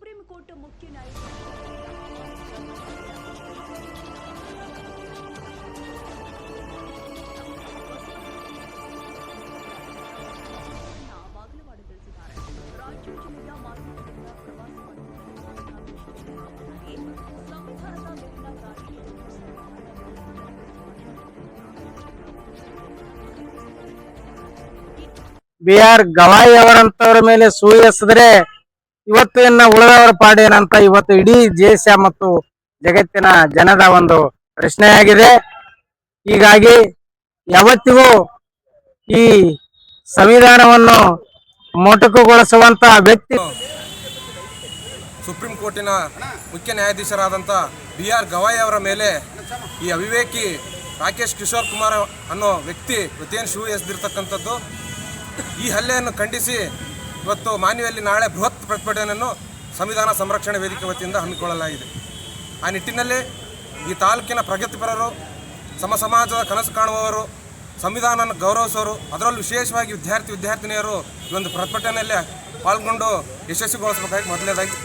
Supreme court ಮುಖ್ಯ ನ್ಯಾಯವಾಗಲವಾಡ ತಿಳಿಸಿದ್ದಾರೆ. ರಾಯಚೂರು ಜಿಲ್ಲೆಯ ಮಾಧ್ಯಮದಿಂದ ಪ್ರವಾಸ ಸಂವಿಧಾನದ ಮೇಲಿನ ಬಿ ಆರ್ ಗವಾಯಿ ಅವರಂತವರ ಮೇಲೆ ಸೂಯೆಸದ್ರೆ ಇವತ್ತು ಇನ್ನ ಉಳಿದವರ ಪಾಡೇನಂತ ಇವತ್ತು ಇಡೀ ದೇಶ ಮತ್ತು ಜಗತ್ತಿನ ಜನದ ಒಂದು ಪ್ರಶ್ನೆಯಾಗಿದೆ. ಹೀಗಾಗಿ ಯಾವತ್ತಿಗೂ ಈ ಸಂವಿಧಾನವನ್ನು ಮೊಟಕುಗೊಳಿಸುವಂತ ವ್ಯಕ್ತಿ ಸುಪ್ರೀಂ ಕೋರ್ಟಿನ ಮುಖ್ಯ ನ್ಯಾಯಾಧೀಶರಾದಂಥ ಬಿ ಆರ್ ಗವಾಯಿ ಅವರ ಮೇಲೆ ಈ ಅವಿವೇಕಿ ರಾಕೇಶ್ ಕಿಶೋರ್ ಕುಮಾರ್ ಅನ್ನೋ ವ್ಯಕ್ತಿ ಪ್ರತಿಯನ್ನು ಶೂ ಎಸೆದಿರ್ತಕ್ಕಂಥದ್ದು, ಈ ಹಲ್ಲೆಯನ್ನು ಖಂಡಿಸಿ ಇವತ್ತು ಮಾನ್ಯದಲ್ಲಿ ನಾಳೆ ಬೃಹತ್ ಪ್ರತಿಭಟನೆಯನ್ನು ಸಂವಿಧಾನ ಸಂರಕ್ಷಣೆ ವೇದಿಕೆ ವತಿಯಿಂದ ಹಮ್ಮಿಕೊಳ್ಳಲಾಗಿದೆ. ಆ ನಿಟ್ಟಿನಲ್ಲಿ ಈ ತಾಲೂಕಿನ ಪ್ರಗತಿಪರರು ಸಮ ಸಮಾಜದ ಕನಸು ಕಾಣುವವರು ಸಂವಿಧಾನ ಗೌರವಿಸೋರು ಅದರಲ್ಲೂ ವಿಶೇಷವಾಗಿ ವಿದ್ಯಾರ್ಥಿ, ವಿದ್ಯಾರ್ಥಿನಿಯರು ಈ ಒಂದು ಪ್ರತಿಭಟನೆಯಲ್ಲಿ ಪಾಲ್ಗೊಂಡು ಯಶಸ್ವಿಗೊಳಿಸಬೇಕಾಗಿ ಮೊದಲನೇದಾಗಿ